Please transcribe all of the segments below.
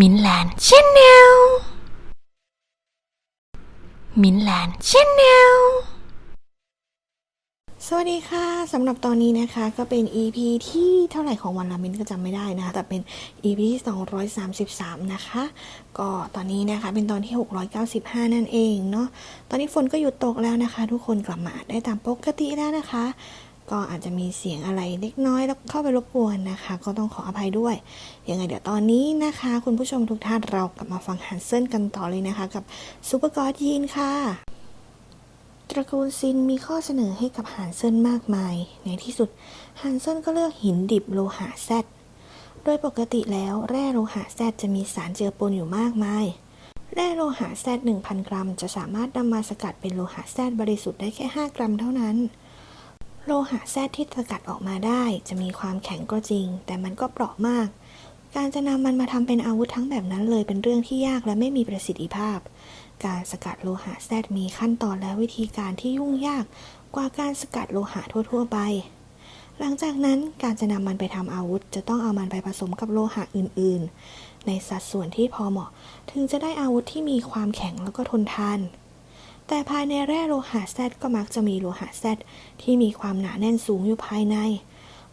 มินแลนด์ชแนลมินแลนด์ชแนลสวัสดีค่ะสำหรับตอนนี้นะคะก็เป็น EP ที่เท่าไหร่ของวันละมินก็จำไม่ได้นะคะแต่เป็น EP ที่ 233 นะคะ ก็ตอนนี้นะคะเป็นตอนที่ 695 นั่นเองเนาะตอนนี้ฝนก็หยุดตกแล้วนะคะ ทุกคนกลับมาได้ตามปกติแล้วนะคะ ก็อาจจะมีเสียงอะไรเล็กน้อยแล้วเข้าไปรบกวนนะคะ ก็ต้องขออภัยด้วย ยังไงเดี๋ยวตอนนี้นะคะ คุณผู้ชมทุกท่านเรากลับมาฟังฮันเซนกันต่อเลยนะคะ กับซูเปอร์กอดยีนค่ะ ตระกูลซินมีข้อเสนอให้กับฮันเซนมากมาย ในที่สุดฮันเซนก็เลือกหินดิบโลหะแซดโดยปกติแล้วแร่โลหะแซดจะมีสารเจือปนอยู่มากมายแร่โลหะแซด1,000 กรัม จะสามารถนำมาสกัดเป็นโลหะแซดบริสุทธิ์ได้แค่ 5 กรัมเท่านั้น โลหะแซดที่สกัดออกมาได้จะมีความแข็งก็จริง แต่มันก็เปราะมาก การจะนำมันมาทำเป็นอาวุธทั้งแบบนั้นเลยเป็นเรื่องที่ยากและไม่มีประสิทธิภาพ การสกัดโลหะแซดมีขั้นตอนและวิธีการที่ยุ่งยากกว่าการสกัดโลหะทั่ว ๆ ไป หลังจากนั้นการจะนำมันไปทำอาวุธ จะต้องเอามันไปผสมกับโลหะอื่น ๆ ในสัดส่วนที่พอเหมาะ ถึงจะได้อาวุธที่มีความแข็งแล้วก็ทนทาน แต่ภายในแร่โลหะแซดก็มักจะมีโลหะแซดที่มีความหนาแน่นสูงอยู่ภายใน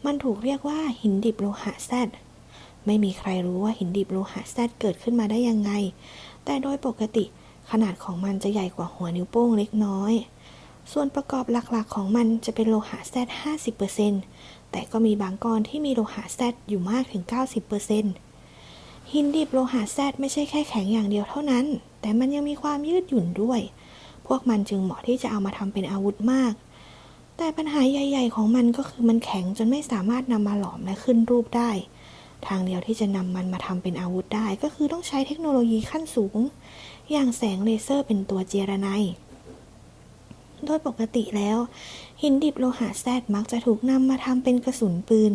มันถูกเรียกว่าหินดิบโลหะแซดไม่มีใครรู้ว่าหินดิบโลหะแซดเกิดขึ้นมาได้ยังไง แต่โดยปกติขนาดของมันจะใหญ่กว่าหัวนิ้วโป้งเล็กน้อย ส่วนประกอบหลักๆของมันจะเป็นโลหะแซด50%แต่ก็มีบางก้อนที่มีโลหะแซดอยู่มากถึง 90%หินดิบโลหะแซดไม่ใช่แค่แข็งอย่างเดียวเท่านั้น แต่มันยังมีความยืดหยุ่นด้วย พวกมันจึงเหมาะที่จะเอามาทำเป็นอาวุธมาก แต่ปัญหาใหญ่ ๆ ของมันก็คือมันแข็งจนไม่สามารถนำมาหลอมและขึ้นรูปได้ ทางเดียวที่จะนำมันมาทำเป็นอาวุธได้ ก็คือต้องใช้เทคโนโลยีขั้นสูง อย่างแสงเลเซอร์เป็นตัวเจรไนโดยปกติแล้ว หินดิบโลหะแซดมักจะถูกนำมาทำเป็นกระสุนปืน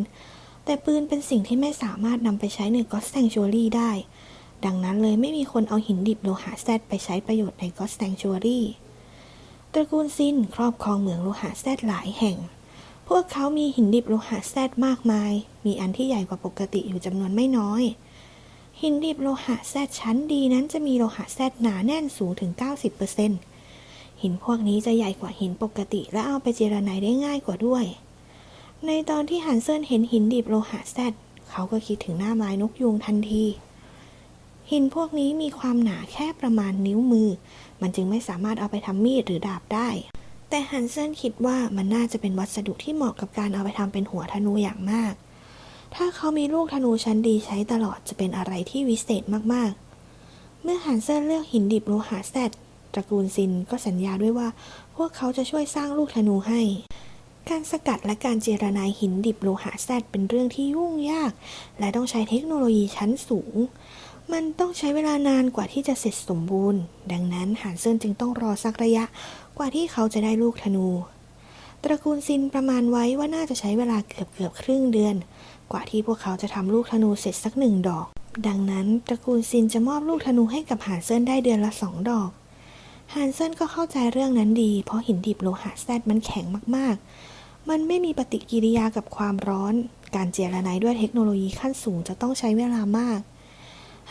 แต่ปืนเป็นสิ่งที่ไม่สามารถนำไปใช้ในก็สแ a ง u ว r รี่ได้ ดังนั้นเลยไม่มีคนเอาหินดิบโลหะแซดไปใช้ประโยชน์ในก็สแ a ง u วรี่ตระกูลซินครอบครองเหมืองโลหะแซดหลายแห่ง พวกเขามีหินดิบโลหะแซดมากมาย มีอันที่ใหญ่กว่าปกติอยู่จำนวนไม่น้อย หินดิบโลหะแซดชั้นดีนั้นจะมีโลหะแซดหนาแน่นสูงถึง 90%หินพวกนี้จะใหญ่กว่าหินปกติและเอาไปเจรไนได้ง่ายกว่าด้วย ในตอนที่ฮันเซินเห็นหินดิบโลหะแซดเขาก็คิดถึงหน้าไม้นกยูงทันที หินพวกนี้มีความหนาแค่ประมาณนิ้วมือ มันจึงไม่สามารถเอาไปทำมีดหรือดาบได้ แต่ฮันเซนคิดว่ามันน่าจะเป็นวัสดุที่เหมาะกับการเอาไปทำเป็นหัวธนูอย่างมาก ถ้าเขามีลูกธนูชั้นดีใช้ตลอดจะเป็นอะไรที่วิเศษมากๆ เมื่อฮันเซนเลือกหินดิบโลหะแซดตระกูลซินก็สัญญาด้วยว่า พวกเขาจะช่วยสร้างลูกธนูให้ การสกัดและการเจรไนหินดิบโลหะแซดเป็นเรื่องที่ยุ่งยาก และต้องใช้เทคโนโลยีชั้นสูง มันต้องใช้เวลานานกว่าที่จะเสร็จสมบูรณ์ ดังนั้นฮันเซินจึงต้องรอสักระยะกว่าที่เขาจะได้ลูกธนู ตระกูลซินประมาณไว้ว่าน่าจะใช้เวลาเกือบเกือบครึ่งเดือน กว่าที่พวกเขาจะทำลูกธนูเสร็จสักหนึ่งดอก ดังนั้นตระกูลซินจะมอบลูกธนูให้กับฮันเซินได้เดือนละสองดอกฮันเซินก็เข้าใจเรื่องนั้นดี เพราะหินดิบโลหะแซดมันแข็งมากๆ มันไม่มีปฏิกิริยากับความร้อน การเจรไนด้วยเทคโนโลยีขั้นสูงจะต้องใช้เวลามาก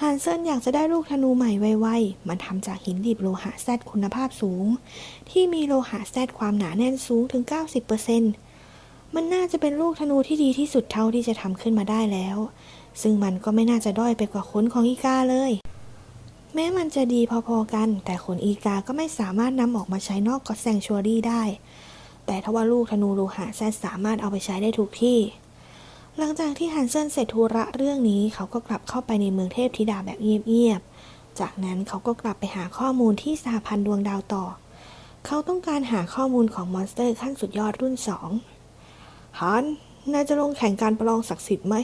ฮันเซนอยากจะได้ลูกธนูใหม่ไวๆ มันทำจากหินดิบโลหะแซดคุณภาพสูง ที่มีโลหะแซดความหนาแน่นสูงถึง 90%มันน่าจะเป็นลูกธนูที่ดีที่สุดเท่าที่จะทำขึ้นมาได้แล้ว ซึ่งมันก็ไม่น่าจะด้อยไปกว่าขนของอีกาเลย แม้มันจะดีพอๆกัน แต่ขนอีกาก็ไม่สามารถนำออกมาใช้นอกก็แซงชัวรี่ได้ แต่ถ้าว่าลูกธนูโลหะแซดสามารถเอาไปใช้ได้ทุกที่ หลังจากที่ฮันเซนเสร็จธุระเรื่องนี้เขาก็กลับเข้าไปในเมืองเทพธิดาแบบเงียบๆ จากนั้นเขาก็กลับไปหาข้อมูลที่สหพันธ์ดวงดาวต่อ เขาต้องการหาข้อมูลของมอนสเตอร์ขั้นสุดยอดรุ่นสองฮันนายจะลงแข่งการประลองศักดิ์สิทธิ์ไหม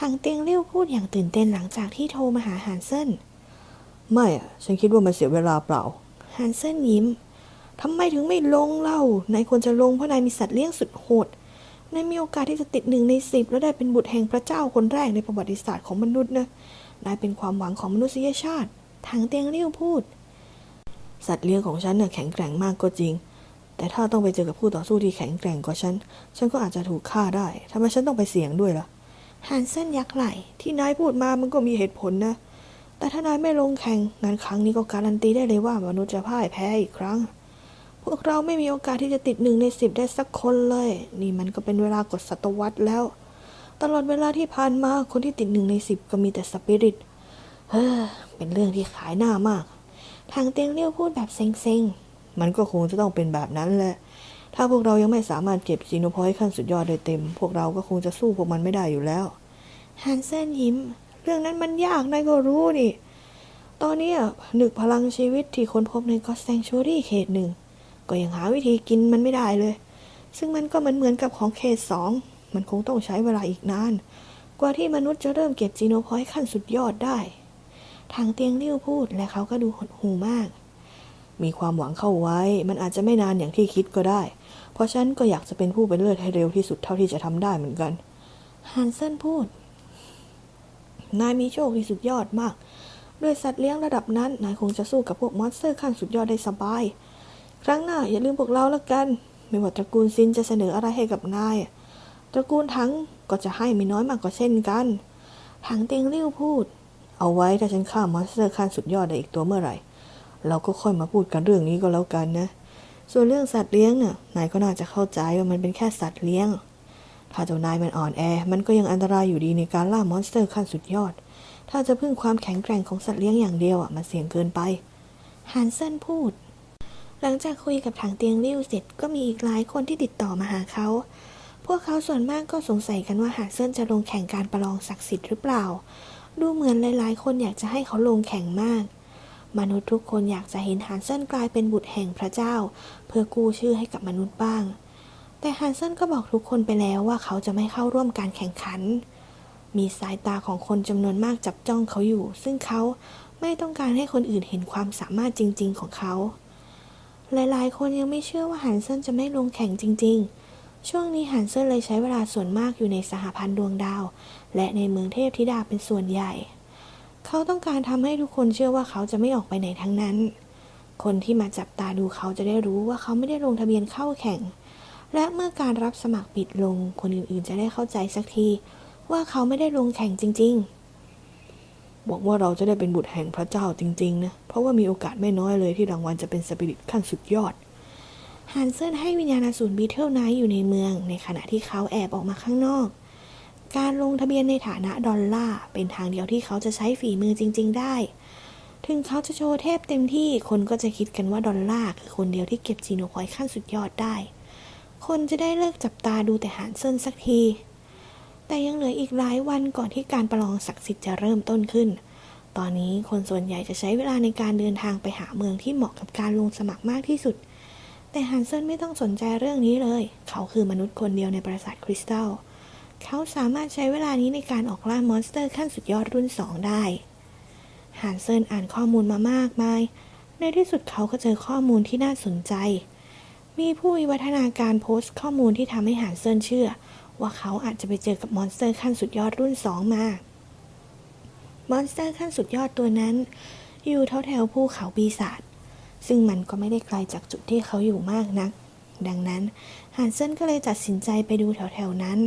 หังเตียงเลี้ยวพูดอย่างตื่นเต้นหลังจากที่โทรมาหาฮันเซนไม่อะฉันคิดว่ามันเสียเวลาเปล่าฮันเซนยิ้มทำไมถึงไม่ลงเล่านายควรจะลงเพราะนายมีสัตว์เลี้ยงสุดโหด นายมีโอกาสที่จะติดหนึ่งในสิบแล้วได้เป็นบุตรแห่งพระเจ้าคนแรกในประวัติศาสตร์ของมนุษย์นะนายเป็นความหวังของมนุษยชาติ ทางเตียงเลี้ยวพูด สัตว์เลี้ยงของฉันน่ะแข็งแกร่งมากก็จริง แต่ถ้าต้องไปเจอกับคู่ต่อสู้ที่แข็งแกร่งกว่าฉัน ฉันก็อาจจะถูกฆ่าได้ทำไมฉันต้องไปเสี่ยงด้วยล่ะฮันเซนยักไหล่ที่นายพูดมามันก็มีเหตุผลนะ แต่ถ้านายไม่ลงแข่งงานครั้งนี้ก็การันตีได้เลยว่ามนุษย์จะพ่ายแพ้อีกครั้ง วกเราไม่มีโอกาสที่จะติดหนึ่งในสิบได้สักคนเลย นี่มันก็เป็นเวลากดศตวรรษแล้ว ตลอดเวลาที่ผ่านมาคนที่ติดหนึ่งในสิบก็มีแต่สปิริต เฮ้อ เป็นเรื่องที่ขายหน้ามาก ทางเตียงเลี้ยวพูดแบบเซ็งๆ มันก็คงจะต้องเป็นแบบนั้นแหละ ถ้าพวกเรายังไม่สามารถเก็บจีโนพอยต์ขั้นสุดยอดได้เต็ม พวกเราก็คงจะสู้พวกมันไม่ได้อยู่แล้ว ฮันเซนยิ้ม เรื่องนั้นมันยากนายก็รู้นี่ ตอนนี้ยนึกพลังชีวิตที่ค้นพบในก็แซงชูรี่เขตหนึ่ง ก็ยังหาวิธีกินมันไม่ได้เลย ซึ่งมันก็เหมือนเหมือนกับของเขตสองมันคงต้องใช้เวลาอีกนาน กว่าที่มนุษย์จะเริ่มเก็บจีโนพอยต์ขั้นสุดยอดได้ ทางเตียงเลี้วพูดและเขาก็ดูหดหูมาก มีความหวังเข้าไว้ มันอาจจะไม่นานอย่างที่คิดก็ได้ เพราะฉันก็อยากจะเป็นผู้เป็นเลิศให้เร็วที่สุดเท่าที่จะทำได้เหมือนกันฮันเซนพูด นายมีโชคที่สุดยอดมาก ด้วยสัตว์เลี้ยงระดับนั้น นายคงจะสู้กับพวกมอนสเตอร์ขั้นสุดยอดได้สบาย ครั้งหน้าอย่าลืมพวกเราแล้วกัน ไม่ว่าตระกูลซินจะเสนออะไรให้กับนาย ตระกูลทั้งก็จะให้ไม่น้อยมากกว่าเช่นกันทางเตียงเลี้ยวพูด เอาไว้ถ้าฉันฆ่ามอนสเตอร์ขั้นสุดยอดได้อีกตัวเมื่อไหร่ เราก็ค่อยมาพูดกันเรื่องนี้ก็แล้วกันนะ ส่วนเรื่องสัตว์เลี้ยงน่ะนายก็น่าจะเข้าใจว่ามันเป็นแค่สัตว์เลี้ยง ถ้าเจ้านายมันอ่อนแอ มันก็ยังอันตรายอยู่ดีในการล่ามอนสเตอร์ขั้นสุดยอด ถ้าจะพึ่งความแข็งแกร่งของสัตว์เลี้ยงอย่างเดียวอะมันเสี่ยงเกินไปฮันเซนพูด หลังจากคุยกับทางเตียงลิ้วเสร็จก็มีอีกหลายคนที่ติดต่อมาหาเขา พวกเขาส่วนมากก็สงสัยกันว่าฮันเซนจะลงแข่งการประลองศักดิ์สิทธิ์หรือเปล่า ดูเหมือนหลายๆ คนอยากจะให้เขาลงแข่งมาก มนุษย์ทุกคนอยากจะเห็นฮันเซนกลายเป็นบุตรแห่งพระเจ้า เพื่อกู้ชื่อให้กับมนุษย์บ้าง แต่ฮันเซนก็บอกทุกคนไปแล้วว่าเขาจะไม่เข้าร่วมการแข่งขัน มีสายตาของคนจำนวนมากจับจ้องเขาอยู่ ซึ่งเขาไม่ต้องการให้คนอื่นเห็นความสามารถจริง ๆ ของเขา หลายๆ คนยังไม่เชื่อว่าฮันเซนจะไม่ลงแข่งจริง ๆ ช่วงนี้ฮันเซนเลยใช้เวลาส่วนมากอยู่ในสหพันธ์ดวงดาว และในเมืองเทพธิดาเป็นส่วนใหญ่ เขาต้องการทำให้ทุกคนเชื่อว่าเขาจะไม่ออกไปไหนทั้งนั้น คนที่มาจับตาดูเขาจะได้รู้ว่าเขาไม่ได้ลงทะเบียนเข้าแข่ง และเมื่อการรับสมัครปิดลง คนอื่นๆ จะได้เข้าใจสักที ว่าเขาไม่ได้ลงแข่งจริง ๆ หวังว่าเราจะได้เป็นบุตรแห่งพระเจ้าจริงๆนะ เพราะว่ามีโอกาสไม่น้อยเลยที่รางวัลจะเป็นสปิริตขั้นสุดยอดฮันเซนให้วิญญาณสูรบีเทิลไนท์อยู่ในเมือง ในขณะที่เขาแอบออกมาข้างนอก การลงทะเบียนในฐานะดอลลาร์เป็นทางเดียวที่เขาจะใช้ฝีมือจริง ๆ ได้ ถึงเขาจะโชว์เทพเต็มที่คนก็จะคิดกันว่าดอลลาร์คือคนเดียวที่เก็บจีโนพอยขั้นสุดยอดได้ คนจะได้เลิกจับตาดูแต่ฮันเซินสักที แต่ยังเหลืออีกหลายวันก่อนที่การประลองศักดิ์สิทธิ์จะเริ่มต้นขึ้น ตอนนี้คนส่วนใหญ่จะใช้เวลาในการเดินทางไปหาเมืองที่เหมาะกับการลงสมัครมากที่สุด แต่ฮันเซนไม่ต้องสนใจเรื่องนี้เลย เขาคือมนุษย์คนเดียวในปราสาทคริสตัล เขาสามารถใช้เวลานี้ในการออกล่ามอนสเตอร์ขั้นสุดยอดรุ่น 2 ได้ฮันเซนอ่านข้อมูลมามากมาย ในที่สุดเขาก็เจอข้อมูลที่น่าสนใจ มีผู้วิวัฒนาการโพสต์ข้อมูลที่ทำให้ฮันเซนเชื่อ ว่าเขาอาจจะไปเจอกับมอนสเตอร์ขั้นสุดยอดรุ่น 2 มา มอนสเตอร์ขั้นสุดยอดตัวนั้น อยู่แถวๆภูเขาปีศาจซึ่งมันก็ไม่ได้ไกลจากจุดที่เขาอยู่มากนัก ดังนั้นฮันเซนก็เลยตัดสินใจไปดูแถวๆนั้น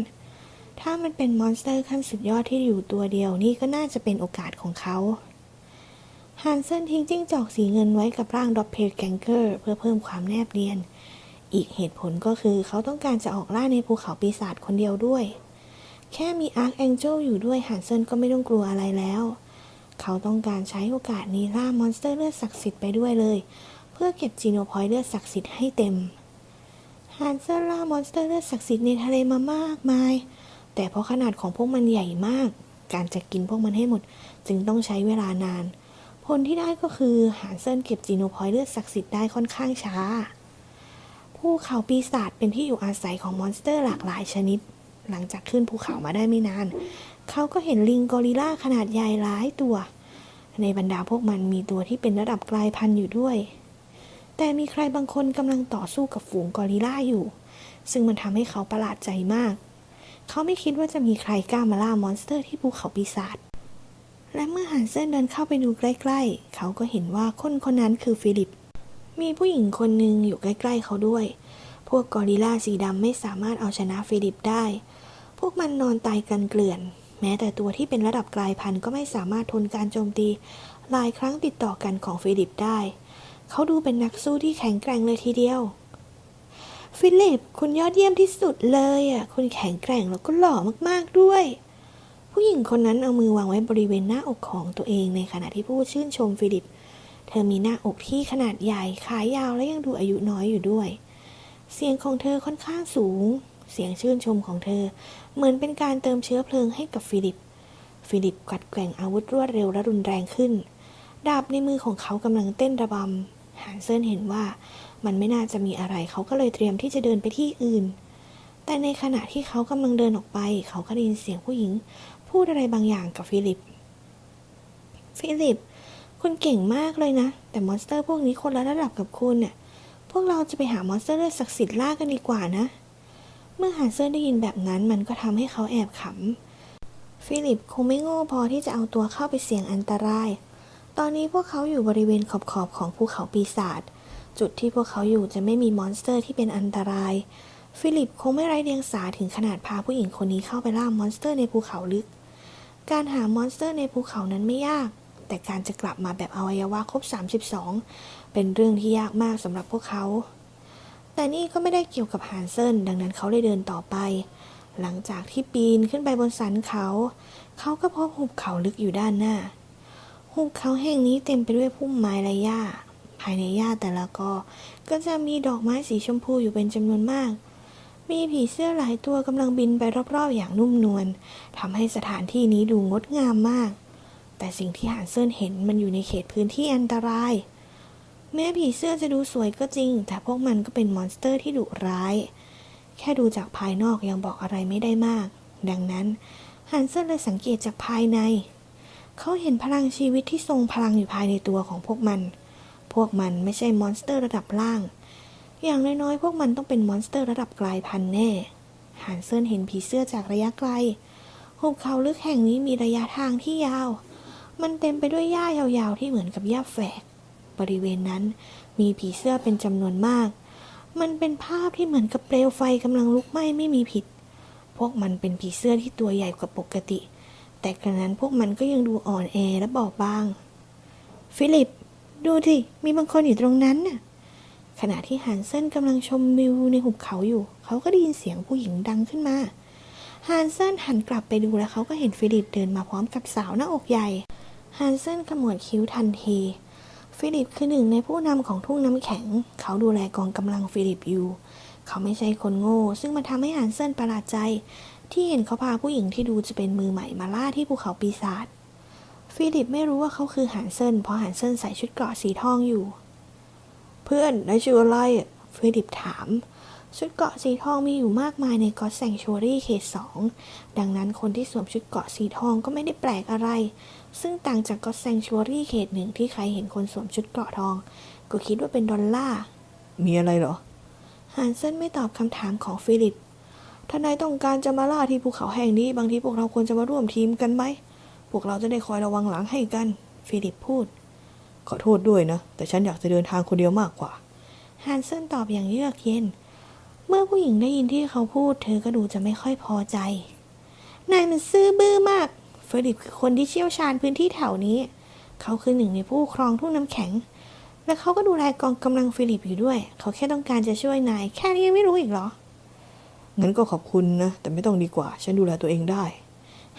ถ้ามันเป็นมอนสเตอร์ขั้นสุดยอดที่อยู่ตัวเดียวนี่ก็น่าจะเป็นโอกาสของเขาฮันเซนทิ้งจิ้งจอกสีเงินไว้กับร่างดอปเพลแกงเกอร์เพื่อเพิ่มความแนบเนียน อีกเหตุผลก็คือเขาต้องการจะออกล่าในภูเขาปีศาจคนเดียวด้วย แค่มีอาร์คแองเจิลอยู่ด้วยฮันเซนก็ไม่ต้องกลัวอะไรแล้ว เขาต้องการใช้โอกาสนี้ล่ามอนสเตอร์เลือดศักดิ์สิทธิ์ไปด้วยเลย เพื่อเก็บจีโนพอยต์เลือดศักดิ์สิทธิ์ให้เต็มฮันเซนล่ามอนสเตอร์เลือดศักดิ์สิทธิ์ในทะเลมามากมาย แต่เพราะขนาดของพวกมันใหญ่มาก การจะกินพวกมันให้หมด จึงต้องใช้เวลานาน ผลที่ได้ก็คือฮันเซินเก็บจีโนพอยต์เลือดศักดิ์สิทธิ์ได้ค่อนข้างช้า ภูเขาปีศาจเป็นที่อยู่อาศัยของมอนสเตอร์หลากหลายชนิด หลังจากขึ้นภูเขามาได้ไม่นาน เขาก็เห็นลิงกอริลลาขนาดใหญ่หลายตัว ในบรรดาพวกมันมีตัวที่เป็นระดับกลายพันธุ์อยู่ด้วย แต่มีใครบางคนกำลังต่อสู้กับฝูงกอริลลาอยู่ ซึ่งมันทำให้เขาประหลาดใจมาก เขาไม่คิดว่าจะมีใครกล้ามาล่ามอนสเตอร์ที่ภูเขาปีศาจและเมื่อฮันเซนเดินเข้าไปดูใกล้ ๆ เขาก็เห็นว่าคนคนนั้นคือฟิลิป มีผู้หญิงคนหนึ่งอยู่ใกล้ๆเขาด้วย พวกกอริลลาสีดำไม่สามารถเอาชนะฟิลิปได้ พวกมันนอนตายกันเกลื่อน แม้แต่ตัวที่เป็นระดับกลายพันธุ์ก็ไม่สามารถทนการโจมตีหลายครั้งติดต่อกันของฟิลิปได้ เขาดูเป็นนักสู้ที่แข็งแกร่งเลยทีเดียว ฟิลิป คุณยอดเยี่ยมที่สุดเลยอะ คุณแข็งแกร่งแล้วก็หล่อมากๆด้วย ผู้หญิงคนนั้นเอามือวางไว้บริเวณหน้าอกของตัวเองในขณะที่พูดชื่นชมฟิลิปเเธอมีหน้าอกที่ขนาดใหญ่ ขายาวและยังดูอายุน้อยอยู่ด้วย เสียงของเธอค่อนข้างสูง เสียงชื่นชมของเธอ เหมือนเป็นการเติมเชื้อเพลิงให้กับฟิลิป ฟิลิปกัดแกว่งอาวุธรวดเร็วและรุนแรงขึ้น ดาบในมือของเขากำลังเต้นระบำหานเซินเห็นว่ามันไม่น่าจะมีอะไร เขาก็เลยเตรียมที่จะเดินไปที่อื่น แต่ในขณะที่เขากำลังเดินออกไป เขาก็ได้ยินเสียงผู้หญิง พูดอะไรบางอย่างกับฟิลิป ฟิลิป คุณเก่งมากเลยนะ แต่มอนสเตอร์พวกนี้คนละระดับกับคุณเนี่ยพวกเราจะไปหามอนสเตอร์เลือดศักดิ์สิทธิ์ล่ากันดีกว่านะ เมื่อหานเซินได้ยินแบบนั้นมันก็ทำให้เขาแอบขำ ฟิลิปคงไม่โง่พอที่จะเอาตัวเข้าไปเสี่ยงอันตราย ตอนนี้พวกเขาอยู่บริเวณขอบๆของภูเขาปีศาจ จุดที่พวกเขาอยู่จะไม่มีมอนสเตอร์ที่เป็นอันตราย ฟิลิปคงไม่ไร้เดียงสาถึงขนาดพาผู้หญิงคนนี้เข้าไปล่ามอนสเตอร์ในภูเขาลึก การหามอนสเตอร์ในภูเขานั้นไม่ยาก แต่การจะกลับมาแบบอวัยวะครบ 32 เป็นเรื่องที่ยากมากสำหรับพวกเขา แต่นี่ก็ไม่ได้เกี่ยวกับฮานเซินดังนั้นเขาเลยเดินต่อไป หลังจากที่ปีนขึ้นไปบนสันเขา เขาก็พบหุบเขาลึกอยู่ด้านหน้า หุบเขาแห่งนี้เต็มไปด้วยพุ่มไม้และหญ้า ภายในหญ้าแต่ละกอ ก็จะมีดอกไม้สีชมพูอยู่เป็นจำนวนมากมีผีเสื้อหลายตัวกำลังบินไปรอบๆอย่างนุ่มนวลทำให้สถานที่นี้ดูงดงามมาก แต่สิ่งที่หานเซินเห็นมันอยู่ในเขตพื้นที่อันตราย แม้ผีเสื้อจะดูสวยก็จริง แต่พวกมันก็เป็นมอนสเตอร์ที่ดุร้าย แค่ดูจากภายนอกยังบอกอะไรไม่ได้มาก ดังนั้นฮันเซินเลยสังเกตจากภายใน เขาเห็นพลังชีวิตที่ทรงพลังอยู่ภายในตัวของพวกมัน พวกมันไม่ใช่มอนสเตอร์ระดับล่าง อย่างน้อยๆพวกมันต้องเป็นมอนสเตอร์ระดับกลายพันธุ์แน่ฮันเซินเห็นผีเสื้อจากระยะไกล หุบเขาลึกแห่งนี้มีระยะทางที่ยาว มันเต็มไปด้วยหญ้ายาวๆที่เหมือนกับหญ้าแฝก บริเวณนั้นมีผีเสื้อเป็นจำนวนมาก มันเป็นภาพที่เหมือนกับเปลวไฟกำลังลุกไหม้ไม่มีผิด พวกมันเป็นผีเสื้อที่ตัวใหญ่กว่าปกติ แต่กระนั้นพวกมันก็ยังดูอ่อนแอและบอบบาง ฟิลิป ดูสิมีบางคนอยู่ตรงนั้นน่ะขณะที่ฮันเซนกำลังชมวิวในหุบเขาอยู่ เขาก็ได้ยินเสียงผู้หญิงดังขึ้นมาฮันเซนหันกลับไปดูแล้วเขาก็เห็นฟิลิปเดินมาพร้อมกับสาวหน้าอกใหญ่ ฮันเซนขมวดคิ้วทันที ฟิลิปคือหนึ่งในผู้นำของทุ่งน้ำแข็ง เขาดูแลกองกำลังฟิลิปอยู่ เขาไม่ใช่คนโง่ ซึ่งมันทำให้ฮันเซนประหลาดใจ ที่เห็นเขาพาผู้หญิงที่ดูจะเป็นมือใหม่มาล่าที่ภูเขาปีศาจ ฟิลิปไม่รู้ว่าเขาคือฮันเซนเพราะฮันเซนใส่ชุดเกราะสีทองอยู่ เพื่อนนายชื่ออะไร ฟิลิปถาม ชุดเกราะสีทองมีอยู่มากมายในกอสแซงชวรี่เขตสองดังนั้นคนที่สวมชุดเกราะสีทองก็ไม่ได้แปลกอะไร ซึ่งต่างจากกอสแซงชวรี่เขตหนึ่งที่ใครเห็นคนสวมชุดเกราะทอง ก็คิดว่าเป็นดอลล่าร์มีอะไรเหรอฮันเซนไม่ตอบคำถามของฟิลิปถ้านายต้องการจะมาล่าที่ภูเขาแห่งนี้ บางทีพวกเราควรจะมาร่วมทีมกันไหม พวกเราจะได้คอยระวังหลังให้กัน ฟิลิปพูด ขอโทษด้วยนะ แต่ฉันอยากจะเดินทางคนเดียวมากกว่า ฮันเซนตอบอย่างเยือกเย็น เมื่อผู้หญิงได้ยินที่เขาพูด เธอก็ดูจะไม่ค่อยพอใจ นายมันซื่อบื้อมากฟิลิปคือคนที่เชี่ยวชาญพื้นที่แถวนี้ เขาคือหนึ่งในผู้ครองทุ่งน้ำแข็ง และเขาก็ดูแลกองกำลังฟิลิปอยู่ด้วย เขาแค่ต้องการจะช่วยนาย แค่นี้ยังไม่รู้อีกเหรอ งั้นก็ขอบคุณนะ แต่ไม่ต้องดีกว่า ฉันดูแลตัวเองได้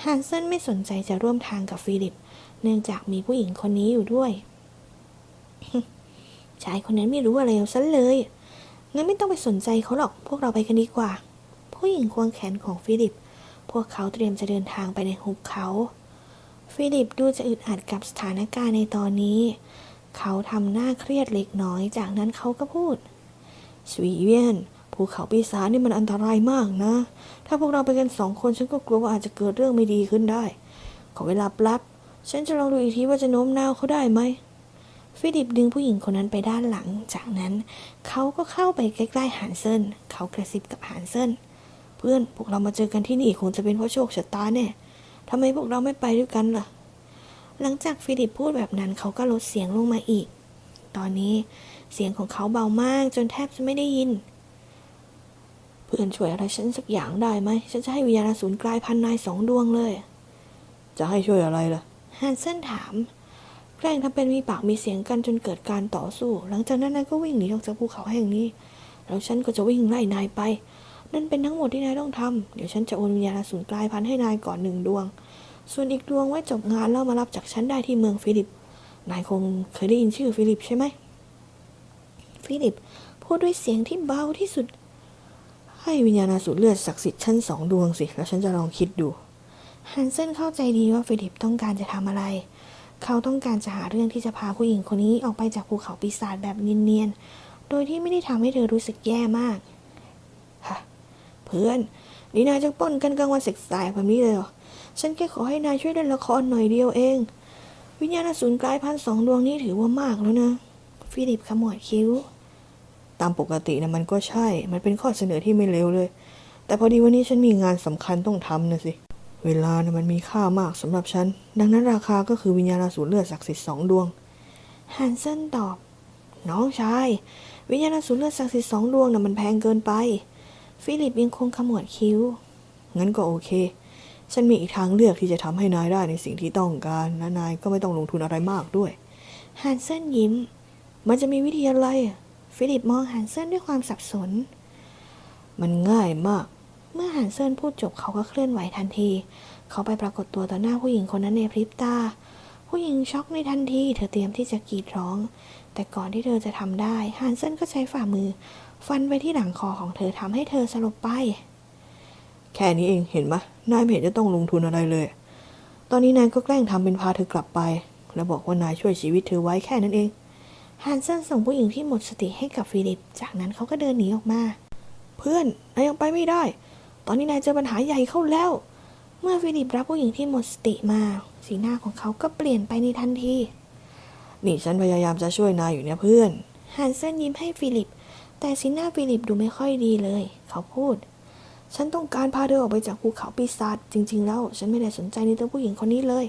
ฮันเซนไม่สนใจจะร่วมทางกับฟิลิป เนื่องจากมีผู้หญิงคนนี้อยู่ด้วย ชายคนนั้นไม่รู้อะไรเอาซะเลย งั้นไม่ต้องไปสนใจเขาหรอก พวกเราไปกันดีกว่า ผู้หญิงควงแขนของฟิลิป พวกเขาเตรียมจะเดินทางไปในหุบเขา ฟิลิปดูจะอึดอัดกับสถานการณ์ในตอนนี้ เขาทำหน้าเครียดเล็กน้อย จากนั้นเขาก็พูดสวีเวียนภูเขาปีศาจนี่มันอันตรายมากนะ ถ้าพวกเราไปกันสองคนฉันก็กลัวว่าอาจจะเกิดเรื่องไม่ดีขึ้นได้ ขอเวลาแป๊บ ฉันจะลองดูอีกทีว่าจะโน้มน้าวเขาได้ไหม ฟิลิปดึงผู้หญิงคนนั้นไปด้านหลัง จากนั้นเขาก็เข้าไปใกล้ๆหานเซินเขากระซิบกับหานเซินเพื่อนพวกเรามาเจอกันที่นี่คงจะเป็นเพราะโชคชะตาแน่ทำไมพวกเราไม่ไปด้วยกันล่ะ หลังจากฟิลิปพูดแบบนั้นเขาก็ลดเสียงลงมาอีก ตอนนี้เสียงของเขาเบามากจนแทบจะไม่ได้ยิน เพื่อนช่วยอะไรฉันสักอย่างได้ไหมฉันจะให้วิญญาณสูญกลายพันธุ์นายสองดวงเลย จะให้ช่วยอะไรล่ะฮันเซนถามแก ล้งทำเป็นมีปากมีเสียงกันจนเกิดการต่อสู้ หลังจากนั้นนายก็วิ่งหนีออกจากภูเขาแห่งนี้ แล้วฉันก็จะวิ่งไล่นายไป นั่นเป็นทั้งหมดที่นายต้องทำเดี๋ยวฉันจะโอนวิญญาณสูรกลายพันธุ์ให้นายก่อนหนึ่งดวง ส่วนอีกดวงไว้จบงานแล้วมารับจากฉันได้ที่เมืองฟิลิป นายคงเคยได้ยินชื่อฟิลิปใช่ไหม ฟิลิปพูดด้วยเสียงที่เบาที่สุด ให้วิญญาณสูรเลือดศักดิ์สิทธิ์ชั้นสองดวงสิ แล้วฉันจะลองคิดดู ฮันเซนเข้าใจดีว่าฟิลิปต้องการจะทำอะไร เขาต้องการจะหาเรื่องที่จะพาผู้หญิงคนนี้ออกไปจากภูเขาปีศาจแบบเนียนๆ โดยที่ไม่ได้ทำให้เธอรู้สึกแย่มากฮะเพื่อนนี่นายจะป้นกันกลางวันเสกสายแบบนี้เลยเหรอ ฉันแค่ขอให้นายช่วยเล่นละครหน่อยเดียวเอง วิญญาณอสูรกลายพันธ์สองดวงนี้ถือว่ามากแล้วนะ ฟิลิปขมวดคิ้ว ตามปกตินะมันก็ใช่ มันเป็นข้อเสนอที่ไม่เลวเลย แต่พอดีวันนี้ฉันมีงานสำคัญต้องทำนะสิ เวลานะมันมีค่ามากสำหรับฉัน ดังนั้นราคาก็คือวิญญาณสูรเลือดศักดิ์สิทธิ์สองดวงฮันเซนตอบ น้องชาย วิญญาณสูรเลือดศักดิ์สิทธิ์สองดวงนะ่ะมันแพงเกินไป ฟิลิปยังคงขมวดคิ้ว งั้นก็โอเค ฉันมีอีกทางเลือกที่จะทำให้นายได้ในสิ่งที่ต้องการและนายก็ไม่ต้องลงทุนอะไรมากด้วยฮันเซนยิ้ม มันจะมีวิธีอะไร ฟิลิปมองฮันเซนด้วยความสับสน มันง่ายมาก เมื่อฮันเซินพูดจบเขาก็เคลื่อนไหวทันที เขาไปปรากฏตัวต่อหน้าผู้หญิงคนนั้นในพริบตา ผู้หญิงช็อกในทันที เธอเตรียมที่จะกรีดร้อง แต่ก่อนที่เธอจะทำได้ฮันเซนก็ใช้ฝ่ามือ ฟันไปที่หลังคอของเธอทำให้เธอสลบไป แค่นี้เองเห็นไหมนายไม่เห็นจะต้องลงทุนอะไรเลย ตอนนี้นายก็แกล้งทำเป็นพาเธอกลับไป แล้วบอกว่านายช่วยชีวิตเธอไว้แค่นั้นเองฮันเซนส่งผู้หญิงที่หมดสติให้กับฟิลิป จากนั้นเขาก็เดินหนีออกมา เพื่อนนายยังไปไม่ได้ ตอนนี้นายเจอปัญหาใหญ่เข้าแล้ว เมื่อฟิลิปรับผู้หญิงที่หมดสติมา สีหน้าของเขาก็เปลี่ยนไปในทันที นี่ฉันพยายามจะช่วยนายอยู่เนี่ยเพื่อน ฮันเซนยิ้มให้ฟิลิป แต่สีหน้าฟิลิปดูไม่ค่อยดีเลย เขาพูด ฉันต้องการพาเธอออกไปจากภูเขาปีศาจ จริง ๆ แล้ว ฉันไม่ได้สนใจในตัวผู้หญิงคนนี้เลย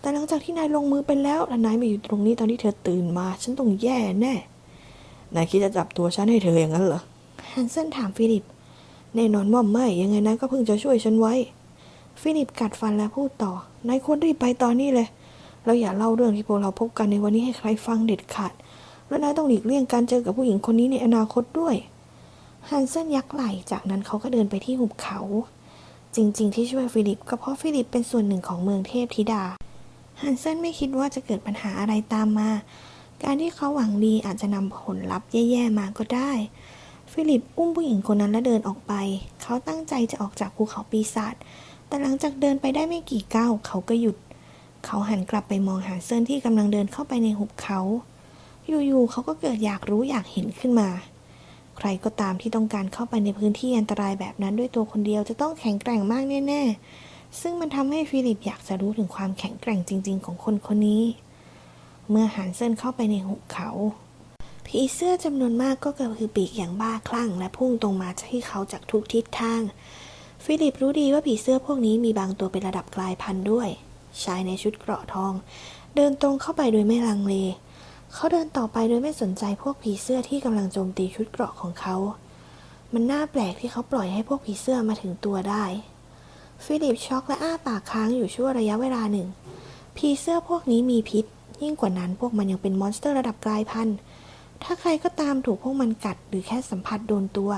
แต่หลังจากที่นายลงมือไปแล้วและนายมาอยู่ตรงนี้ตอนที่เธอตื่นมา ฉันต้องแย่แน่ นายคิดจะจับตัวฉันให้เธออย่างนั้นเหรอ ฮันเซนถามฟิลิป แน่นอนว่าไม่ยังไงนายก็เพิ่งจะช่วยฉันไว้ ฟิลิปกัดฟันและพูดต่อนายควรรีบไปตอนนี้เลย แล้วอย่าเล่าเรื่องที่พวกเราพบกันในวันนี้ให้ใครฟังเด็ดขาด และนายต้องหลีกเลี่ยงการเจอกับผู้หญิงคนนี้ในอนาคตด้วยฮันเซนยักไหล่จากนั้นเขาก็เดินไปที่หุบเขา จริง ๆ ที่ช่วยฟิลิปก็เพราะฟิลิปเป็นส่วนหนึ่งของเมืองเทพธิดาฮันเซนไม่คิดว่าจะเกิดปัญหาอะไรตามมา การที่เขาหวังดีอาจจะนำผลลัพธ์แย่ๆมาก็ได้ ฟิลิปอุ้มผู้หญิงคนนั้นและเดินออกไป เขาตั้งใจจะออกจากภูเขาปีศาจ แต่หลังจากเดินไปได้ไม่กี่ก้าวเขาก็หยุด เขาหันกลับไปมองหาเซินที่กำลังเดินเข้าไปในหุบเขา อยู่ๆเขาก็เกิดอยากรู้อยากเห็นขึ้นมา ใครก็ตามที่ต้องการเข้าไปในพื้นที่อันตรายแบบนั้นด้วยตัวคนเดียวจะต้องแข็งแกร่งมากแน่ๆ ซึ่งมันทำให้ฟิลิปอยากจะรู้ถึงความแข็งแกร่งจริง ๆ ของคนคนนี้ เมื่อหันเซินเข้าไปในหุบเขา ผีเสื้อจำนวนมากก็กระพือปีกอย่างบ้าคลั่ง และพุ่งตรงมาที่เขาจากทุกทิศทาง ฟิลิปรู้ดีว่าผีเสื้อพวกนี้มีบางตัวเป็นระดับกลายพันธุ์ด้วย ชายในชุดเกราะทอง เดินตรงเข้าไปโดยไม่ลังเล เขาเดินต่อไปโดยไม่สนใจพวกผีเสื้อที่กำลังโจมตีชุดเกราะของเขา มันน่าแปลกที่เขาปล่อยให้พวกผีเสื้อมาถึงตัวได้ ฟิลิปช็อกและอ้าปากค้างอยู่ชั่วระยะเวลาหนึ่งผีเสื้อพวกนี้มีพิษ ยิ่งกว่านั้นพวกมันยังเป็นมอนสเตอร์ระดับกลายพันธุ์ ถ้าใครก็ตามถูกพวกมันกัดหรือแค่สัมผัสโดนตัว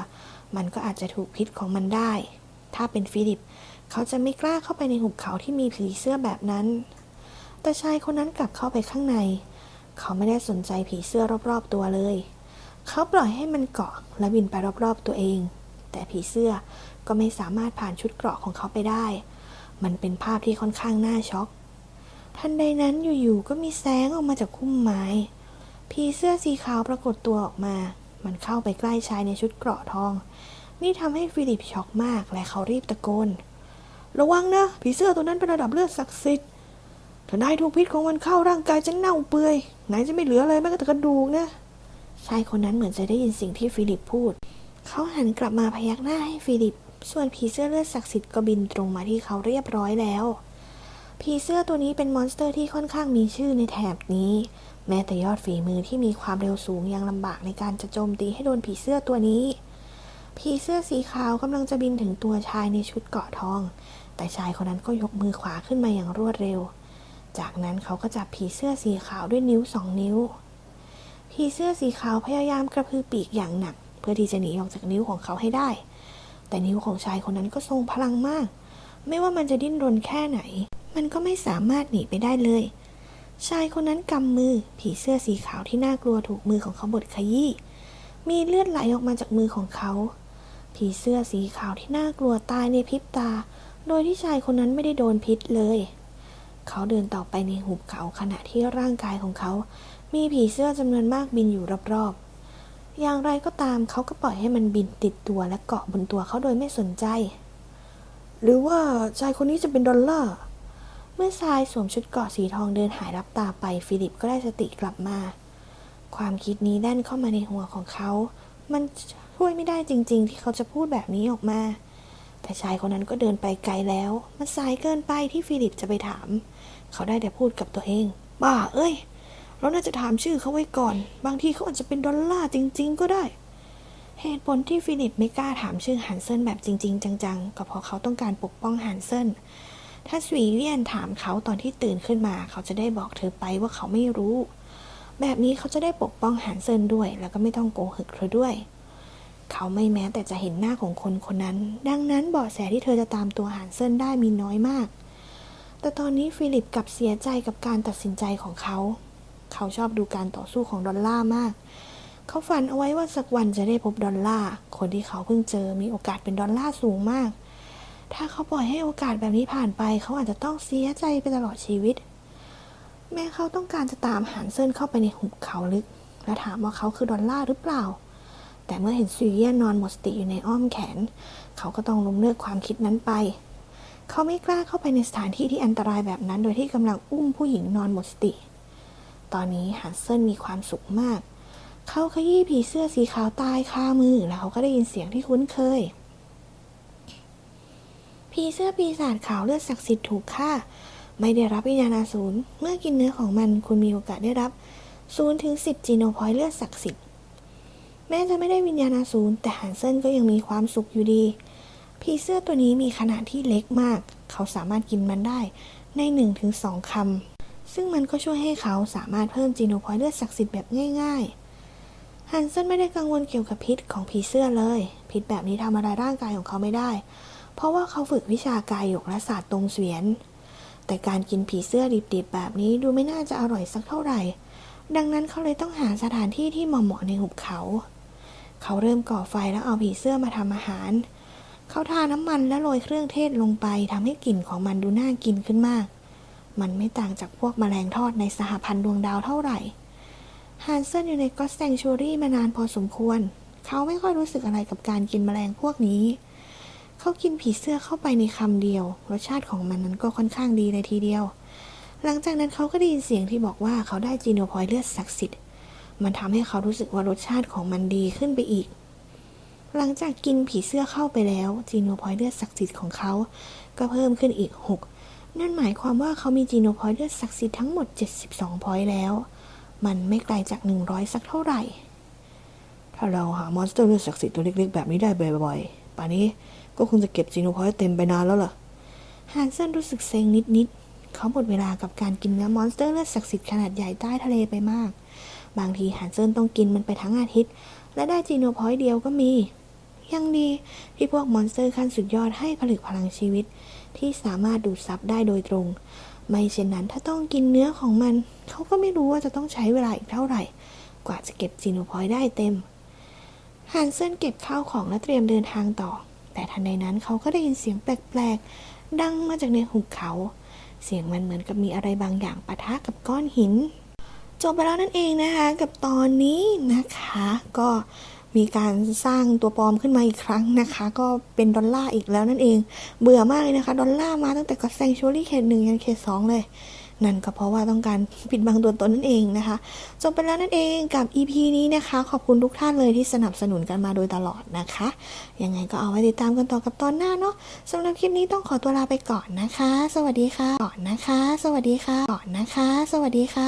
มันก็อาจจะถูกพิษของมันได้ ถ้าเป็นฟิลิป เขาจะไม่กล้าเข้าไปในหุบเขาที่มีผีเสื้อแบบนั้น แต่ชายคนนั้นกลับเข้าไปข้างใน เขาไม่ได้สนใจผีเสื้อรอบๆตัวเลย เขาปล่อยให้มันเกาะและบินไปรอบๆตัวเอง แต่ผีเสื้อก็ไม่สามารถผ่านชุดเกราะของเขาไปได้ มันเป็นภาพที่ค่อนข้างน่าช็อก ทันใดนั้นอยู่ๆก็มีแสงออกมาจากคุ้มไม้ ผีเสื้อสีขาวปรากฏตัวออกมา มันเข้าไปใกล้ชายในชุดเกราะทอง นี่ทำให้ฟิลิปช็อกมากและเขารีบตะโกน ระวังนะ ผีเสื้อตัวนั้นเป็นระดับเลือดศักดิ์สิทธิ์ถ้านายถูกพิษของมันเข้าร่างกายจะเน่าเปื่อย ไหนจะไม่เหลืออะไรแม้แต่กระดูกนะ ชายคนนั้นเหมือนจะได้ยินสิ่งที่ฟิลิปพูด เขาหันกลับมาพยักหน้าให้ฟิลิป ส่วนผีเสื้อเลือดศักดิ์สิทธิ์ก็บินตรงมาที่เขาเรียบร้อยแล้ว ผีเสื้อตัวนี้เป็นมอนสเตอร์ที่ค่อนข้างมีชื่อในแถบนี้ แม้แต่ยอดฝีมือที่มีความเร็วสูงยังลำบากในการจะโจมตีให้โดนผีเสื้อตัวนี้ ผีเสื้อสีขาวกำลังจะบินถึงตัวชายในชุดเกาะทอง แต่ชายคนนั้นก็ยกมือขวาขึ้นมาอย่างรวดเร็ว จากนั้นเขาก็จับผีเสื้อสีขาวด้วยนิ้วสองนิ้ว ผีเสื้อสีขาวพยายามกระพือปีกอย่างหนัก เพื่อที่จะหนีออกจากนิ้วของเขาให้ได้ แต่นิ้วของชายคนนั้นก็ทรงพลังมาก ไม่ว่ามันจะดิ้นรนแค่ไหน มันก็ไม่สามารถหนีไปได้เลย ชายคนนั้นกำมือ ผีเสื้อสีขาวที่น่ากลัวถูกมือของเขาบดขยี้ มีเลือดไหลออกมาจากมือของเขา ผีเสื้อสีขาวที่น่ากลัวตายในพริบตา โดยที่ชายคนนั้นไม่ได้โดนพิษเลย เขาเดินต่อไปในหุบเขาขณะที่ร่างกายของเขา มีผีเสื้อจำนวนมากบินอยู่รอบๆ อย่างไรก็ตามเขาก็ปล่อยให้มันบินติดตัวและเกาะบนตัวเขาโดยไม่สนใจ หรือว่าชายคนนี้จะเป็นดอลล่าร์ เมื่อชายสวมชุดเกราะสีทองเดินหายรับตาไปฟิลิปก็ได้สติกลับมา ความคิดนี้แล่นเข้ามาในหัวของเขา มันช่วยไม่ได้จริง ๆ ที่เขาจะพูดแบบนี้ออกมา แต่ชายคนนั้นก็เดินไปไกลแล้ว มันสายเกินไปที่ฟิลิปจะไปถาม เขาได้แต่พูดกับตัวเอง บ้า เอ้ย เราน่าจะถามชื่อเขาไว้ก่อน บางทีเขาอาจจะเป็นดอลลาร์จริง ๆ ก็ได้ เหตุผลที่ฟิลิปไม่กล้าถามชื่อฮันเซนแบบจริง ๆ จังๆ ก็เพราะเขาต้องการปกป้องฮันเซน ถ้าสวีเวียนถามเขาตอนที่ตื่นขึ้นมา เขาจะได้บอกเธอไปว่าเขาไม่รู้ แบบนี้เขาจะได้ปกป้องฮันเซินด้วย แล้วก็ไม่ต้องโกหกเธอด้วย เขาไม่แม้แต่จะเห็นหน้าของคนคนนั้น ดังนั้นเบาะแสที่เธอจะตามตัวฮันเซินได้มีน้อยมาก แต่ตอนนี้ฟิลิปกลับเสียใจกับการตัดสินใจของเขา เขาชอบดูการต่อสู้ของดอลล่ามากเขาฝันเอาไว้ว่าสักวันจะได้พบดอลล่า คนที่เขาเพิ่งเจอมีโอกาสเป็นดอลล่าสูงมาก ถ้าเขาปล่อยให้โอกาสแบบนี้ผ่านไป เขาอาจจะต้องเสียใจไปตลอดชีวิต แม้เขาต้องการจะตามหานเซินเข้าไปในหุบเขาลึก และถามว่าเขาคือดอลล่าหรือเปล่า แต่เมื่อเห็นซุยเยียนนอนหมดสติอยู่ในอ้อมแขน เขาก็ต้องล้มเลิกความคิดนั้นไป เขาไม่กล้าเข้าไปในสถานที่ที่อันตรายแบบนั้น โดยที่กำลังอุ้มผู้หญิงนอนหมดสติ ตอนนี้ฮันเซินมีความสุขมาก เขาขยี้ผีเสื้อสีขาวตายคามือแล้วเขาก็ได้ยินเสียงที่คุ้นเคย ผีเสื้อปีศาจขาวเลือดศักดิ์สิทธิ์ถูกฆ่า ไม่ได้รับวิญญาณอสูรเมื่อกินเนื้อของมันคุณมีโอกาสได้รับ0ถึง10จีโนพอยต์เลือดศักดิ์สิทธิ์แม้จะไม่ได้วิญญาณอสูรแต่ฮันเซินก็ยังมีความสุขอยู่ดีผีเสื้อตัวนี้มีขนาดที่เล็กมาก เขาสามารถกินมันได้ใน 1-2 คำ ซึ่งมันก็ช่วยให้เขาสามารถเพิ่มจีโนพอยต์เลือดศักดิ์สิทธิ์แบบง่ายๆ ฮันเซนไม่ได้กังวลเกี่ยวกับพิษของผีเสื้อเลย พิษแบบนี้ทำอะไรร่างกายของเขาไม่ได้ เพราะว่าเขาฝึกวิชากายหยกและศาสตร์ตรงเสวียน แต่การกินผีเสื้อดิบๆแบบนี้ดูไม่น่าจะอร่อยสักเท่าไหร่ ดังนั้นเขาเลยต้องหาสถานที่ที่เหมาะๆในหุบเขา เขาเริ่มก่อไฟแล้วเอาผีเสื้อมาทำอาหาร เขาทาน้ำมันและโรยเครื่องเทศลงไปทำให้กลิ่นของมันดูน่ากินขึ้นมาก มันไม่ต่างจากพวกแมลงทอดในสหพันธ์ดวงดาวเท่าไหร่ฮันเซนอยู่ในก็สแตงชูรี่มานานพอสมควร เขาไม่ค่อยรู้สึกอะไรกับการกินแมลงพวกนี้ เขากินผีเสื้อเข้าไปในคำเดียว รสชาติของมันนั้นก็ค่อนข้างดีเลยทีเดียว หลังจากนั้นเขาก็ได้ยินเสียงที่บอกว่าเขาได้จีโนพอยต์เลือดศักดิ์สิทธิ์ มันทำให้เขารู้สึกว่ารสชาติของมันดีขึ้นไปอีก หลังจากกินผีเสื้อเข้าไปแล้วจีโนพอยต์เลือดศักดิ์สิทธิ์ของเขาก็เพิ่มขึ้นอีก 6 นั่นหมายความว่าเขามีจีโนพอยต์เลือดศักดิ์สิทธิ์ทั้งหมด 72พอยต์แล้ว มันไม่ไกลจาก 100 สักเท่าไหร่ ถ้าเราหามอนสเตอร์เลือดศักดิ์สิทธิ์ตัวเล็กๆแบบนี้ได้บ่อยๆป่านนี้ ก็คงจะเก็บจีโนพอยต์เต็มไปนานแล้วล่ะฮันเซนรู้สึกเซ็งนิดๆ เขาหมดเวลากับการกินเนื้อมอนสเตอร์เลือดศักดิ์สิทธิ์ขนาดใหญ่ใต้ทะเลไปมาก บางทีฮันเซนต้องกินมันไปทั้งอาทิตย์ และได้จีโนพอยต์เดียวก็มี ยังดีที่พวกมอนสเตอร์ขั้นสุดยอดให้ผลึกพลังชีวิต ที่สามารถดูดซับได้โดยตรง ไม่เช่นนั้นถ้าต้องกินเนื้อของมัน เขาก็ไม่รู้ว่าจะต้องใช้เวลาอีกเท่าไหร่ กว่าจะเก็บจีโนพอยต์ได้เต็มฮันเซนเก็บข้าวของและเตรียมเดินทางต่อ แต่ทันใดนั้นเขาก็ได้ยินเสียงแปลกๆ ดังมาจากในหุบเขา เสียงมันเหมือนกับมีอะไรบางอย่างปะทะกับก้อนหิน จบไปแล้วนั่นเองนะคะ กับตอนนี้นะคะ ก็มีการสร้างตัวปลอมขึ้นมาอีกครั้งนะคะ ก็เป็นดอลลาร์อีกแล้วนั่นเอง เบื่อมากเลยนะคะ ดอลลาร์มาตั้งแต่ก็แซงชูรี่เขตหนึ่งยันเขตสองเลย นั่นก็เพราะว่าต้องการปิดบังตัวตนนั่นเองนะคะ จบไปแล้วนั่นเองกับ EP นี้นะคะ ขอบคุณทุกท่านเลยที่สนับสนุนกันมาโดยตลอดนะคะ ยังไงก็เอาไว้ติดตามกันต่อกับตอนหน้าเนาะสำหรับคลิปนี้ต้องขอตัวลาไปก่อนนะคะ สวัสดีค่ะก่อนนะคะ สวัสดีค่ะก่อนนะคะ สวัสดีค่ะ